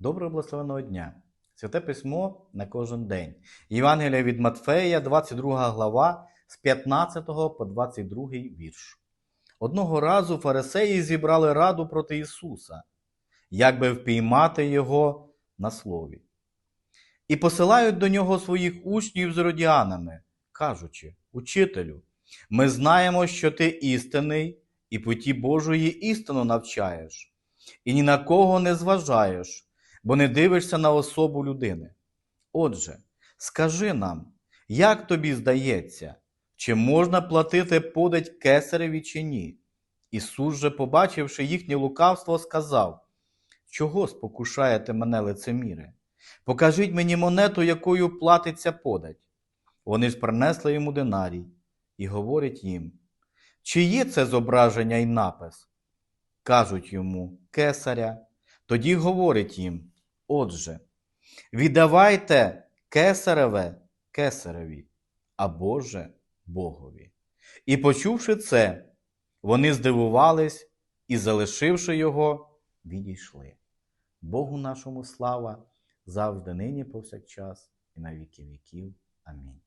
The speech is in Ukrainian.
Доброго благословеного дня! Святе письмо на кожен день. Євангелія від Матфея, 22 глава, з 15 по 22 вірш. Одного разу фарисеї зібрали раду проти Ісуса, як би впіймати Його на слові. І посилають до нього своїх учнів з родіанами, кажучи: Учителю, ми знаємо, що ти істинний і путі Божої істину навчаєш, і ні на кого не зважаєш, бо не дивишся на особу людини. Отже, скажи нам, як тобі здається, чи можна платити подать кесареві чи ні? Ісус же, побачивши їхнє лукавство, сказав: Чого спокушаєте мене лицеміри? Покажіть мені монету, якою платиться подать. Вони ж принесли йому динарій і говорять їм, чи є це зображення і напис? Кажуть йому кесаря. Тоді говорить їм: Отже, віддавайте кесареве кесареві, а Боже Богові. І почувши це, вони здивувались і, залишивши його, відійшли. Богу нашому слава завжди нині повсякчас і на віки віків. Амінь.